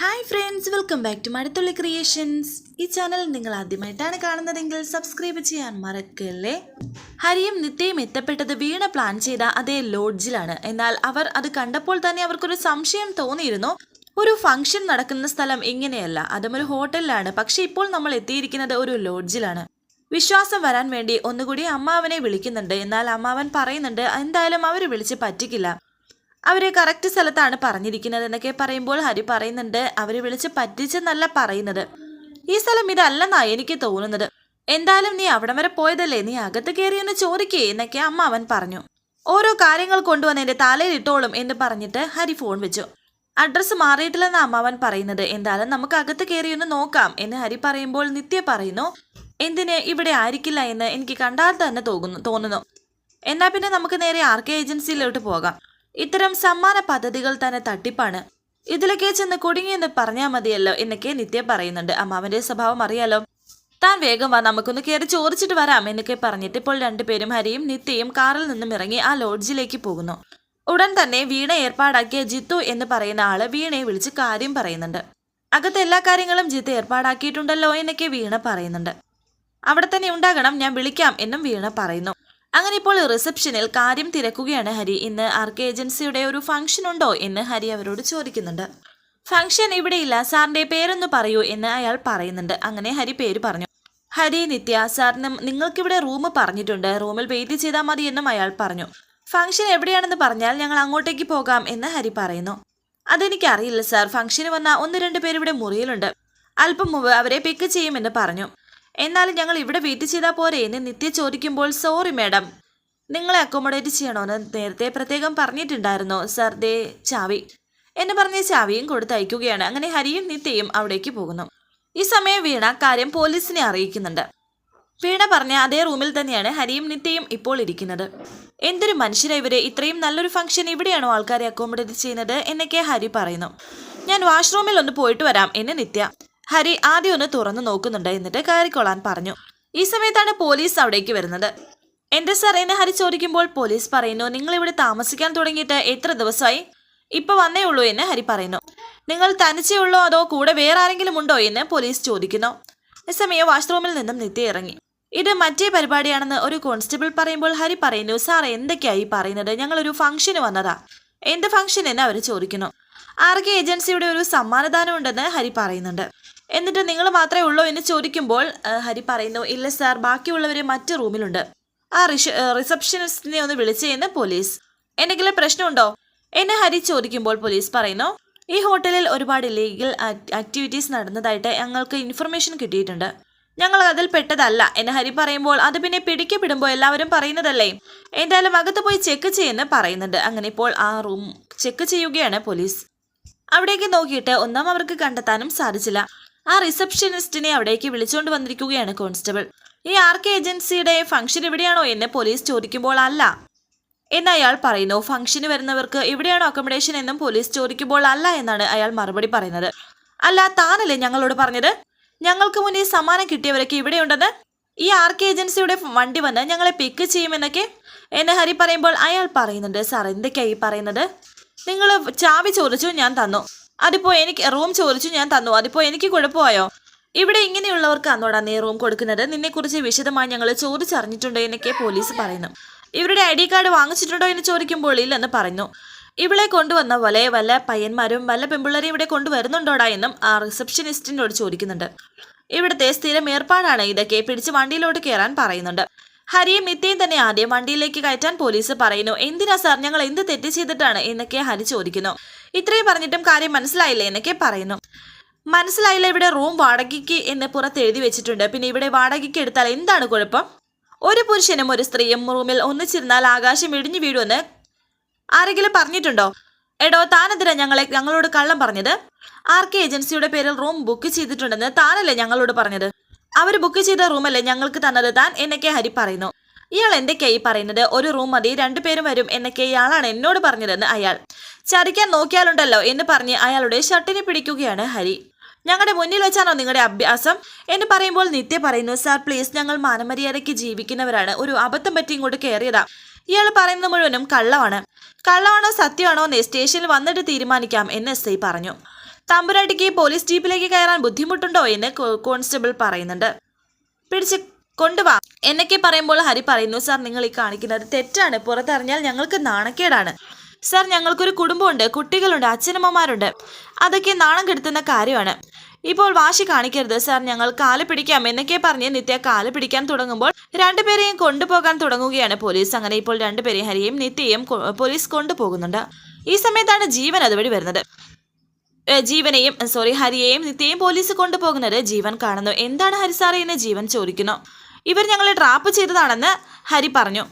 Hi friends welcome back to Mazhathulli creations ഈ channel നിങ്ങൾ ആദ്യമായിട്ടാണ് കാണുന്നതെങ്കിൽ സബ്സ്ക്രൈബ് ചെയ്യാൻ മറക്കല്ലേ? ഹരിയും നിത്യയും എത്തപ്പെട്ടത് വീണ പ്ലാൻ ചെയ്ത അതേ ലോഡ്ജിലാണ് എന്നാൽ അവർ അത് കണ്ടപ്പോൾ തന്നെ അവർക്കൊരു സംശയം തോന്നിയിരുന്നു. ഒരു ഫംഗ്ഷൻ നടക്കുന്ന സ്ഥലം ഇങ്ങനെയല്ല അതും ഒരു ഹോട്ടലിലാണ് പക്ഷെ ഇപ്പോൾ നമ്മൾ എത്തിയിരിക്കുന്നത് ഒരു ലോഡ്ജിലാണ് വിശ്വാസം വരാൻ വേണ്ടി ഒന്നുകൂടി അമ്മാവനെ വിളിക്കുന്നുണ്ട്. എന്നാൽ അമ്മാവൻ പറയുന്നുണ്ട് എന്തായാലും അവർ വിളിച്ച് പറ്റിക്കില്ല. അവരെ കറക്റ്റ് സ്ഥലത്താണ് പറഞ്ഞിരിക്കുന്നത് എന്നൊക്കെ പറയുമ്പോൾ ഹരി പറയുന്നുണ്ട് അവരെ വിളിച്ച് പറ്റിച്ചെന്നല്ല പറയുന്നത്. ഈ സ്ഥലം ഇതല്ലെന്നാ എനിക്ക് തോന്നുന്നത്. എന്തായാലും നീ അവിടം വരെ പോയതല്ലേ? നീ അകത്ത് കയറിയൊന്ന് ചോദിക്കേ എന്നൊക്കെ അമ്മ അവൻ പറഞ്ഞു. ഓരോ കാര്യങ്ങൾ കൊണ്ടുവന്ന് എന്റെ തലയിൽ ഇട്ടോളും എന്ന് പറഞ്ഞിട്ട് ഹരി ഫോൺ വെച്ചു. അഡ്രസ്സ് മാറിയിട്ടില്ലെന്ന് അമ്മാവൻ പറയുന്നത്. എന്തായാലും നമുക്ക് അകത്ത് കയറിയൊന്ന് നോക്കാം എന്ന് ഹരി പറയുമ്പോൾ നിത്യ പറയുന്നു. എന്തിന്? ഇവിടെ ആയിരിക്കില്ല എന്ന് എനിക്ക് കണ്ടാൽ തന്നെ തോന്നുന്നു തോന്നുന്നു. എന്നാ പിന്നെ നമുക്ക് നേരെ ആർ കെ ഏജൻസിയിലോട്ട് പോകാം. ഇത്തരം സമ്മാന പദ്ധതികൾ തന്നെ തട്ടിപ്പാണ്. ഇതിലൊക്കെ ചെന്ന് കുടുങ്ങിയെന്ന് പറഞ്ഞാൽ മതിയല്ലോ എന്നൊക്കെ നിത്യ പറയുന്നുണ്ട്. അമ്മാവന്റെ സ്വഭാവം അറിയാലോ? താൻ വേഗം വാ നമുക്കൊന്ന് കയറി ചോദിച്ചിട്ട് വരാം എന്നൊക്കെ പറഞ്ഞിട്ട് ഇപ്പോൾ രണ്ടുപേരും ഹരിയും നിത്യയും കാറിൽ നിന്നും ഇറങ്ങി ആ ലോഡ്ജിലേക്ക് പോകുന്നു. ഉടൻ തന്നെ വീണ ഏർപ്പാടാക്കിയ ജിത്തു എന്ന് പറയുന്ന ആൾ വീണയെ വിളിച്ച് കാര്യം പറയുന്നുണ്ട്. അകത്ത് എല്ലാ കാര്യങ്ങളും ജിത്ത് ഏർപ്പാടാക്കിയിട്ടുണ്ടല്ലോ എന്നൊക്കെ വീണ പറയുന്നുണ്ട്. അവിടെ തന്നെ ഉണ്ടാകണം ഞാൻ വിളിക്കാം എന്നും വീണ പറയുന്നു. അങ്ങനെ ഇപ്പോൾ റിസപ്ഷനിൽ കാര്യം തിരക്കുകയാണ് ഹരി. ഇന്ന് ആർ കെ ഏജൻസിയുടെ ഒരു ഫംഗ്ഷൻ ഉണ്ടോ എന്ന് ഹരി അവരോട് ചോദിക്കുന്നുണ്ട്. ഫംഗ്ഷൻ ഇവിടെയില്ല സാറിന്റെ പേരൊന്ന് പറയൂ എന്ന് അയാൾ പറയുന്നുണ്ട്. അങ്ങനെ ഹരി പേര് പറഞ്ഞു. ഹരി നിത്യ സാറിന് നിങ്ങൾക്കിവിടെ റൂം പറഞ്ഞിട്ടുണ്ട്. റൂമിൽ വെയിറ്റ് ചെയ്താൽ മതി എന്നും അയാൾ പറഞ്ഞു. ഫംഗ്ഷൻ എവിടെയാണെന്ന് പറഞ്ഞാൽ ഞങ്ങൾ അങ്ങോട്ടേക്ക് പോകാം എന്ന് ഹരി പറയുന്നു. അതെനിക്കറിയില്ല സാർ. ഫംഗ്ഷന് വന്ന ഒന്ന് രണ്ട് പേര് ഇവിടെ മുറിയിലുണ്ട്. അല്പം മുമ്പ് അവരെ പിക്ക് ചെയ്യുമെന്ന് പറഞ്ഞു. എന്നാലും ഞങ്ങൾ ഇവിടെ വെയിറ്റ് ചെയ്താൽ പോരെ എന്ന് നിത്യ ചോദിക്കുമ്പോൾ സോറി മാഡം നിങ്ങളെ അക്കോമഡേറ്റ് ചെയ്യണമെന്ന് നേരത്തെ പ്രത്യേകം പറഞ്ഞിട്ടുണ്ടായിരുന്നു സർ ദേ ചാവി. എന്ന് പറഞ്ഞ് ചാവിയും കൊടുത്ത് അയക്കുകയാണ്. അങ്ങനെ ഹരിയും നിത്യയും അവിടേക്ക് പോകുന്നു. ഈ സമയം വീണ കാര്യം പോലീസിനെ അറിയിക്കുന്നുണ്ട്. വീണ പറഞ്ഞ അതേ റൂമിൽ തന്നെയാണ് ഹരിയും നിത്യയും ഇപ്പോൾ ഇരിക്കുന്നത്. എന്തൊരു മനുഷ്യരെ ഇവരെ. ഇത്രയും നല്ലൊരു ഫംഗ്ഷൻ ഇവിടെയാണോ ആൾക്കാരെ അക്കോമഡേറ്റ് ചെയ്യുന്നത് എന്നൊക്കെ ഹരി പറയുന്നു. ഞാൻ വാഷ്റൂമിൽ ഒന്ന് പോയിട്ട് വരാം എന്ന് നിത്യ. ഹരി ആദ്യം ഒന്ന് തുറന്നു നോക്കുന്നുണ്ട് എന്നിട്ട് കയറിക്കൊള്ളാൻ പറഞ്ഞു. ഈ സമയത്താണ് പോലീസ് അവിടേക്ക് വരുന്നത്. എന്റെ സാർ എന്നെ ഹരി ചോദിക്കുമ്പോൾ പോലീസ് പറയുന്നു നിങ്ങൾ ഇവിടെ താമസിക്കാൻ തുടങ്ങിയിട്ട് എത്ര ദിവസമായി? ഇപ്പൊ വന്നേ ഉള്ളൂ എന്ന് ഹരി പറയുന്നു. നിങ്ങൾ തനിച്ചേ ഉള്ളോ അതോ കൂടെ വേറെ ആരെങ്കിലും ഉണ്ടോ? എന്ന് പോലീസ് ചോദിക്കുന്നു. സമയം വാഷ്റൂമിൽ നിന്നും നിത്യ ഇറങ്ങി. ഇത് മറ്റേ പരിപാടിയാണെന്ന് ഒരു കോൺസ്റ്റബിൾ പറയുമ്പോൾ ഹരി പറയുന്നു സാർ എന്തൊക്കെയായി പറയുന്നത്? ഞങ്ങളൊരു ഫംഗ്ഷന് വന്നതാ. എന്ത് ഫംഗ്ഷൻ എന്ന് അവർ ചോദിക്കുന്നു. ആർക്കെ ഏജൻസിയുടെ ഒരു സമ്മാനദാനം ഉണ്ടെന്ന് ഹരി പറയുന്നുണ്ട്. എന്നിട്ട് നിങ്ങൾ മാത്രമേ ഉള്ളൂ എന്ന് ചോദിക്കുമ്പോൾ ഹരി പറയുന്നു ഇല്ല സാർ ബാക്കിയുള്ളവർ മറ്റു റൂമിലുണ്ട്. ആ റിഷ റിസപ്ഷനിസ്റ്റിനെ ഒന്ന് വിളിച്ചെന്ന് പോലീസ്. എന്തെങ്കിലും പ്രശ്നമുണ്ടോ? എന്നെ ഹരി ചോദിക്കുമ്പോൾ പോലീസ് പറയുന്നു ഈ ഹോട്ടലിൽ ഒരുപാട് ഇല്ലീഗൽ ആക്ടിവിറ്റീസ് നടന്നതായിട്ട് ഞങ്ങൾക്ക് ഇൻഫർമേഷൻ കിട്ടിയിട്ടുണ്ട്. ഞങ്ങൾ അതിൽ പെട്ടതല്ല എന്ന് ഹരി പറയുമ്പോൾ അത് പിന്നെ പിടിക്കപ്പെടുമ്പോൾ എല്ലാവരും പറയുന്നതല്ലേ? എന്തായാലും അകത്ത് പോയി ചെക്ക് ചെയ്യുന്ന പറയുന്നുണ്ട്. അങ്ങനെ ഇപ്പോൾ ആ റൂം ചെക്ക് ചെയ്യുകയാണ് പോലീസ്. അവിടേക്ക് നോക്കിയിട്ട് ഒന്നും അവർക്ക് കണ്ടെത്താനും സാധിച്ചില്ല. ആ റിസപ്ഷനിസ്റ്റിനെ അവിടേക്ക് വിളിച്ചുകൊണ്ട് വന്നിരിക്കുകയാണ് കോൺസ്റ്റബിൾ. ഈ ആർ കെ ഏജൻസിയുടെ ഫംഗ്ഷൻ എവിടെയാണോ എന്ന് പോലീസ് ചോദിക്കുമ്പോൾ അല്ല. എന്ന് അയാൾ പറയുന്നു. ഫംഗ്ഷന് വരുന്നവർക്ക് എവിടെയാണോ അക്കോമഡേഷൻ എന്നും പോലീസ് ചോദിക്കുമ്പോൾ അല്ല എന്നാണ് അയാൾ മറുപടി പറയുന്നത്. അല്ല താനല്ലേ ഞങ്ങളോട് പറഞ്ഞത്? ഞങ്ങൾക്ക് മുന്നേ സമ്മാനം കിട്ടിയവരൊക്കെ ഇവിടെയുണ്ടെന്ന്? ഈ ആർ കെ ഏജൻസിയുടെ വണ്ടി വന്ന് ഞങ്ങളെ പിക്ക് ചെയ്യുമെന്നൊക്കെ? എന്നെ ഹരി പറയുമ്പോൾ അയാൾ പറയുന്നുണ്ട് സാർ എന്തൊക്കെയായി പറയുന്നത്? നിങ്ങൾ ചാവി ചോദിച്ചു ഞാൻ തന്നു. അതിപ്പോ എനിക്ക് റൂം ചോദിച്ചു ഞാൻ തന്നു. അതിപ്പോ എനിക്ക് കുഴപ്പമായോ? ഇവിടെ ഇങ്ങനെയുള്ളവർക്ക് അന്നോടാ നീ റൂം കൊടുക്കുന്നത്? നിന്നെക്കുറിച്ച് വിശദമായി ഞങ്ങൾ ചോദിച്ചറിഞ്ഞിട്ടുണ്ട് എന്നൊക്കെ പോലീസ് പറയുന്നു. ഇവരുടെ ഐ ഡി കാർഡ് വാങ്ങിച്ചിട്ടുണ്ടോ എന്ന് ചോദിക്കുമ്പോൾ ഇല്ലെന്ന് പറഞ്ഞു ഇവളെ കൊണ്ടുവന്ന പോലെ വല്ല പയ്യന്മാരും വല്ല പെമ്പിള്ളേരും ഇവിടെ കൊണ്ടുവരുന്നുണ്ടോടാ എന്നും ആ റിസപ്ഷനിസ്റ്റിനോട് ചോദിക്കുന്നുണ്ട്. ഇവിടുത്തെ സ്ഥിരം ഏർപ്പാടാണ് ഇതൊക്കെ പിടിച്ച് വണ്ടിയിലോട്ട് കയറാൻ പറയുന്നുണ്ട്. ഹരിയും നിത്യയും തന്നെ ആദ്യം വണ്ടിയിലേക്ക് കയറ്റാൻ പോലീസ് പറയുന്നു. എന്തിനാ സാർ ഞങ്ങൾ എന്ത് തെറ്റ് ചെയ്തിട്ടാണ്? എന്നൊക്കെ ഹരി ചോദിക്കുന്നു. ഇത്രയും പറഞ്ഞിട്ടും കാര്യം മനസ്സിലായില്ലേ എന്നൊക്കെ പറയുന്നു. മനസ്സിലായില്ല ഇവിടെ റൂം വാടകയ്ക്ക് എന്ന് പുറത്ത് എഴുതി വെച്ചിട്ടുണ്ട്. പിന്നെ ഇവിടെ വാടകയ്ക്ക് എടുത്താൽ എന്താണ് കുഴപ്പം? ഒരു പുരുഷനും ഒരു സ്ത്രീയും റൂമിൽ ഒന്നിച്ചിരുന്നാൽ ആകാശം ഇടിഞ്ഞു വീഴുമെന്ന് ആരെങ്കിലും പറഞ്ഞിട്ടുണ്ടോ? എടോ താനെന്തിനാ ഞങ്ങളെ ഞങ്ങളോട് കള്ളം പറഞ്ഞത്? ആർ കെ ഏജൻസിയുടെ പേരിൽ റൂം ബുക്ക് ചെയ്തിട്ടുണ്ടെന്ന് താനല്ലേ ഞങ്ങളോട് പറഞ്ഞത്? അവർ ബുക്ക് ചെയ്ത റൂമല്ലേ ഞങ്ങൾക്ക് തന്നത്? താൻ എന്നൊക്കെ ഹരി പറയുന്നു. ഇയാൾ എന്തൊക്കെയായി പറയുന്നത് ഒരു റൂം മതി രണ്ടുപേരും വരും എന്നൊക്കെ ഇയാളാണ് എന്നോട് പറഞ്ഞതെന്ന് അയാൾ. ചതിക്കാൻ നോക്കിയാലുണ്ടല്ലോ എന്ന് പറഞ്ഞ് അയാളുടെ ഷർട്ടിനെ പിടിക്കുകയാണ് ഹരി. ഞങ്ങളുടെ മുന്നിൽ വെച്ചാണോ നിങ്ങളുടെ അഭ്യാസം? എന്ന് പറയുമ്പോൾ നിത്യ പറയുന്നു സാർ പ്ലീസ് ഞങ്ങൾ മാനമര്യാദയ്ക്ക് ജീവിക്കുന്നവരാണ്. ഒരു അബദ്ധം പറ്റി ഇങ്ങോട്ട് കയറിയതാ ഇയാൾ പറയുന്നത് മുഴുവനും കള്ളമാണ്. കള്ളമാണോ സത്യമാണോ എന്ന് സ്റ്റേഷനിൽ വന്നിട്ട് തീരുമാനിക്കാം എന്ന് എസ് ഐ പറഞ്ഞു. തമ്പുരാട്ടിക്ക് പോലീസ് ജീപ്പിലേക്ക് കയറാൻ ബുദ്ധിമുട്ടുണ്ടോ എന്ന് കോൺസ്റ്റബിൾ പറയുന്നുണ്ട്. പിടിച്ച് കൊണ്ടുവാ. എന്നൊക്കെ പറയുമ്പോൾ ഹരി പറയുന്നു സാർ നിങ്ങൾ ഈ കാണിക്കുന്നത് തെറ്റാണ്. പുറത്തറിഞ്ഞാൽ ഞങ്ങൾക്ക് നാണക്കേടാണ്. സാർ ഞങ്ങൾക്കൊരു കുടുംബമുണ്ട്. കുട്ടികളുണ്ട്. അച്ഛനമ്മമാരുണ്ട്. അതൊക്കെ നാണം കെടുത്തുന്ന കാര്യമാണ്. ഇപ്പോൾ വാശി കാണിക്കരുത്. സാർ ഞങ്ങൾ കാൽ പിടിക്കാം. എന്നൊക്കെ പറഞ്ഞ് നിത്യ കാൽ പിടിക്കാൻ തുടങ്ങുമ്പോൾ രണ്ടുപേരെയും കൊണ്ടുപോകാൻ തുടങ്ങുകയാണ് പോലീസ്. അങ്ങനെ ഇപ്പോൾ രണ്ടുപേരെയും ഹരിയും നിത്യയും പോലീസ് കൊണ്ടുപോകുന്നുണ്ട്. ഈ സമയത്താണ് ജീവൻ അതുവഴി വരുന്നത്. ജീവനെയും സോറി ഹരിയെയും നിത്യയും പോലീസ് കൊണ്ടുപോകുന്നത് ജീവൻ കാണുന്നു. എന്താണ് ഹരി സാറേ എന്ന് ജീവൻ ചോദിക്കുന്നു? ഇവർ ഞങ്ങളെ ട്രാപ്പ് ചെയ്തതാണെന്ന് ഹരി പറഞ്ഞു.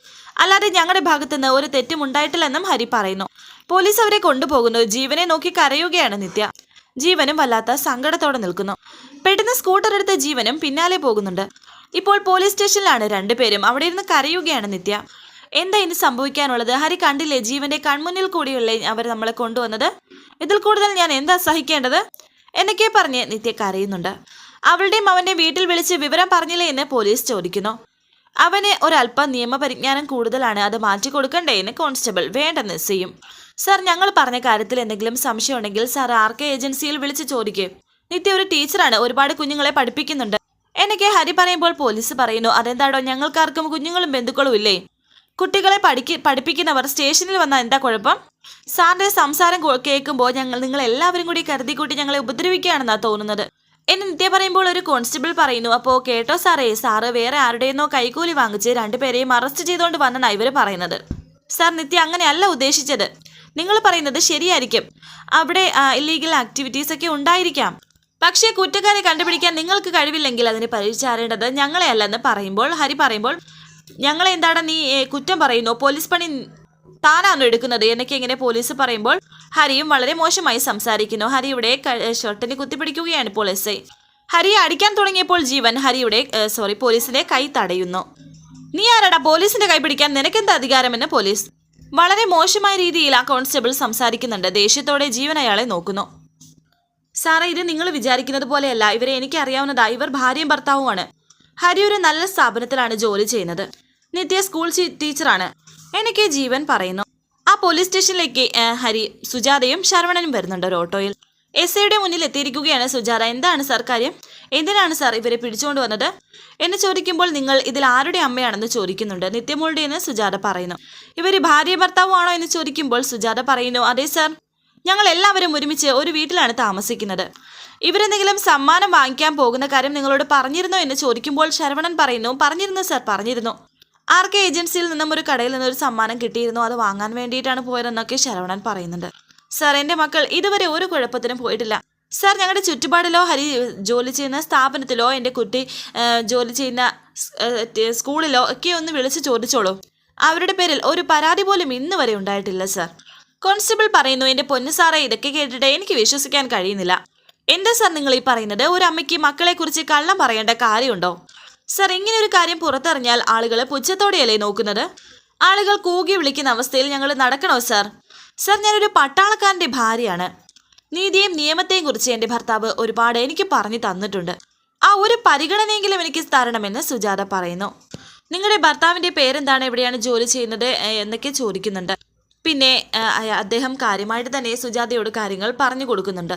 അല്ലാതെ ഞങ്ങളുടെ ഭാഗത്തു നിന്ന് ഒരു തെറ്റും ഉണ്ടായിട്ടില്ലെന്നും ഹരി പറയുന്നു. പോലീസ് അവരെ കൊണ്ടുപോകുന്നു. ജീവനെ നോക്കി കരയുകയാണ് നിത്യ. ജീവനും വല്ലാത്ത സങ്കടത്തോടെ നിൽക്കുന്നു. പെട്ടെന്ന് സ്കൂട്ടർ എടുത്ത ജീവനും പിന്നാലെ പോകുന്നുണ്ട്. ഇപ്പോൾ പോലീസ് സ്റ്റേഷനിലാണ് രണ്ടുപേരും അവിടെ ഇരുന്ന് കരയുകയാണ് നിത്യ. എന്താ ഇനി സംഭവിക്കാനുള്ളത്? ഹരി കണ്ടില്ലേ ജീവന്റെ കൺമുന്നിൽ കൂടിയുള്ള അവർ നമ്മളെ കൊണ്ടുവന്നത്? ഇതിൽ കൂടുതൽ ഞാൻ എന്താ സഹിക്കേണ്ടത്? എന്നൊക്കെ പറഞ്ഞ് നിത്യ കരയുന്നുണ്ട്. അവളുടെയും അവന്റെ വീട്ടിൽ വിളിച്ച് വിവരം പറഞ്ഞില്ലേ എന്ന് പോലീസ് ചോദിക്കുന്നു. അവന് ഒരല്പം നിയമപരിജ്ഞാനം കൂടുതലാണ് അത് മാറ്റി കൊടുക്കണ്ടേ എന്ന് കോൺസ്റ്റബിൾ വേണ്ടെന്ന് ചെയ്യും സാർ ഞങ്ങൾ പറഞ്ഞ കാര്യത്തിൽ എന്തെങ്കിലും സംശയം ഉണ്ടെങ്കിൽ സാർ ആർ കെ ഏജൻസിയിൽ വിളിച്ച് ചോദിക്കേ. നിത്യ ഒരു ടീച്ചറാണ് ഒരുപാട് കുഞ്ഞുങ്ങളെ പഠിപ്പിക്കുന്നുണ്ട്. എന്നൊക്കെ ഹരി പറയുമ്പോൾ പോലീസ് പറയുന്നു അതെന്താടോ ഞങ്ങൾക്കാർക്കും കുഞ്ഞുങ്ങളും ബന്ധുക്കളും ഇല്ലേ? കുട്ടികളെ പഠിക്ക പഠിപ്പിക്കുന്നവർ സ്റ്റേഷനിൽ വന്നാൽ എന്താ കുഴപ്പം? സാറിന്റെ സംസാരം കേൾക്കുമ്പോൾ ഞങ്ങൾ നിങ്ങൾ എല്ലാവരും കൂടി കരുതിക്കൂട്ടി ഞങ്ങളെ ഉപദ്രവിക്കുകയാണെന്നാണ് തോന്നുന്നത്. എന്നെ നിത്യ പറയുമ്പോൾ ഒരു കോൺസ്റ്റബിൾ പറയുന്നു അപ്പോൾ കേട്ടോ സാറേ സാറ് വേറെ ആരുടെയെന്നോ കൈക്കൂലി വാങ്ങിച്ച് രണ്ടുപേരെയും അറസ്റ്റ് ചെയ്തുകൊണ്ട് വന്നെന്നാണ് ഇവർ പറയുന്നത്. സാർ നിത്യ അങ്ങനെയല്ല ഉദ്ദേശിച്ചത്. നിങ്ങൾ പറയുന്നത് ശരിയായിരിക്കും. അവിടെ ഇല്ലീഗൽ ആക്ടിവിറ്റീസ് ഒക്കെ ഉണ്ടായിരിക്കാം. പക്ഷേ കുറ്റക്കാരെ കണ്ടുപിടിക്കാൻ നിങ്ങൾക്ക് കഴിവില്ലെങ്കിൽ അതിന് പരിചാരേണ്ടത് ഞങ്ങളെ അല്ലെന്ന് പറയുമ്പോൾ ഹരി പറയുമ്പോൾ ഞങ്ങളെന്താണ് നീ കുറ്റം പറയുന്നു? പോലീസ് പണി താനാണോ എടുക്കുന്നത്? എന്നൊക്കെ ഇങ്ങനെ പോലീസ് പറയുമ്പോൾ ഹരിയും വളരെ മോശമായി സംസാരിക്കുന്നു. ഹരിയുടെ ഷർട്ടിന് കുത്തിപ്പിടിക്കുകയാണ് ഇപ്പോൾ എസ് ഐ ഹരിയെ അടിക്കാൻ തുടങ്ങിയപ്പോൾ ജീവൻ ഹരിയുടെ സോറി പോലീസിന്റെ കൈ തടയുന്നു. നീ ആരാടാ? പോലീസിന്റെ കൈ പിടിക്കാൻ നിനക്കെന്ത് അധികാരമെന്ന് പോലീസ് വളരെ മോശമായ രീതിയിൽ ആ കോൺസ്റ്റബിൾ സംസാരിക്കുന്നുണ്ട്. ദേഷ്യത്തോടെ ജീവൻ അയാളെ നോക്കുന്നു. സാറേ ഇത് നിങ്ങൾ വിചാരിക്കുന്നത് പോലെയല്ല. ഇവരെ എനിക്ക് അറിയാവുന്നതാ ഇവർ ഭാര്യയും ഭർത്താവുമാണ്. ഹരി ഒരു നല്ല സ്ഥാപനത്തിലാണ് ജോലി ചെയ്യുന്നത്. നിത്യ സ്കൂൾ ടീച്ചറാണ്. എനിക്ക് ജീവൻ പറയുന്നു. ആ പോലീസ് സ്റ്റേഷനിലേക്ക് ഹരി സുജാതയും ശരവണനും വരുന്നുണ്ട് ഒരു ഓട്ടോയിൽ. എസ് ഐയുടെ മുന്നിൽ എത്തിയിരിക്കുകയാണ് സുജാത. എന്താണ് സർ കാര്യം? എന്തിനാണ് സാർ ഇവരെ പിടിച്ചുകൊണ്ട് വന്നത്? എന്ന് ചോദിക്കുമ്പോൾ നിങ്ങൾ ഇതിൽ ആരുടെ അമ്മയാണെന്ന് ചോദിക്കുന്നുണ്ട്. നിത്യമോളുടെ എന്ന് സുജാത പറയുന്നു. ഇവർ ഭാര്യ ഭർത്താവുമാണോ എന്ന് ചോദിക്കുമ്പോൾ സുജാത പറയുന്നു അതെ സാർ. ഞങ്ങൾ എല്ലാവരും ഒരുമിച്ച് ഒരു വീട്ടിലാണ് താമസിക്കുന്നത്. ഇവരെന്തെങ്കിലും സമ്മാനം വാങ്ങിക്കാൻ പോകുന്ന കാര്യം നിങ്ങളോട് പറഞ്ഞിരുന്നോ? എന്ന് ചോദിക്കുമ്പോൾ ശരവണൻ പറയുന്നു പറഞ്ഞിരുന്നു സാർ പറഞ്ഞിരുന്നു. ആർ കെ ഏജൻസിയിൽ നിന്നും ഒരു കടയിൽ നിന്നൊരു ഒരു സമ്മാനം കിട്ടിയിരുന്നു? അത് വാങ്ങാൻ വേണ്ടിയിട്ടാണ് പോയതെന്നൊക്കെ ശരവണൻ പറയുന്നുണ്ട്. സാർ എന്റെ മക്കൾ ഇതുവരെ ഒരു കുഴപ്പത്തിനും പോയിട്ടില്ല. സാർ ഞങ്ങളുടെ ചുറ്റുപാടിലോ ഹരി ജോലി ചെയ്യുന്ന സ്ഥാപനത്തിലോ എന്റെ കുട്ടി ജോലി ചെയ്യുന്ന സ്കൂളിലോ ഒക്കെ ഒന്ന് വിളിച്ച് ചോദിച്ചോളൂ. അവരുടെ പേരിൽ ഒരു പരാതി പോലും ഇന്ന് വരെ ഉണ്ടായിട്ടില്ല സാർ. കോൺസ്റ്റബിൾ പറയുന്നു എന്റെ പൊന്നു സാറേ ഇതൊക്കെ കേട്ടിട്ട് എനിക്ക് വിശ്വസിക്കാൻ കഴിയുന്നില്ല. എന്താ സാർ നിങ്ങൾ ഈ പറയുന്നത്? ഒരു അമ്മയ്ക്ക് മക്കളെക്കുറിച്ച് കള്ളം പറയേണ്ട കാര്യമുണ്ടോ? സാർ ഇങ്ങനെ ഒരു കാര്യം പുറത്തറിഞ്ഞാൽ ആളുകളെ പുച്ഛത്തോടെയല്ലേ നോക്കുന്നത്? ആളുകൾ കൂകി വിളിക്കുന്ന അവസ്ഥയിൽ ഞങ്ങൾ നടക്കണോ സർ? സാർ ഞാനൊരു പട്ടാളക്കാരന്റെ ഭാര്യയാണ്. നീതിയും നിയമത്തെയും കുറിച്ച് എന്റെ ഭർത്താവ് ഒരുപാട് എനിക്ക് പറഞ്ഞു തന്നിട്ടുണ്ട്. ആ ഒരു പരിഗണനയെങ്കിലും എനിക്ക് തരണമെന്ന് സുജാത പറയുന്നു. നിങ്ങളുടെ ഭർത്താവിന്റെ പേരെന്താണ്? എവിടെയാണ് ജോലി ചെയ്യുന്നത്? എന്നൊക്കെ ചോദിക്കുന്നുണ്ട്. പിന്നെ അദ്ദേഹം കാര്യമായിട്ട് തന്നെ സുജാതയോട് കാര്യങ്ങൾ പറഞ്ഞു കൊടുക്കുന്നുണ്ട്.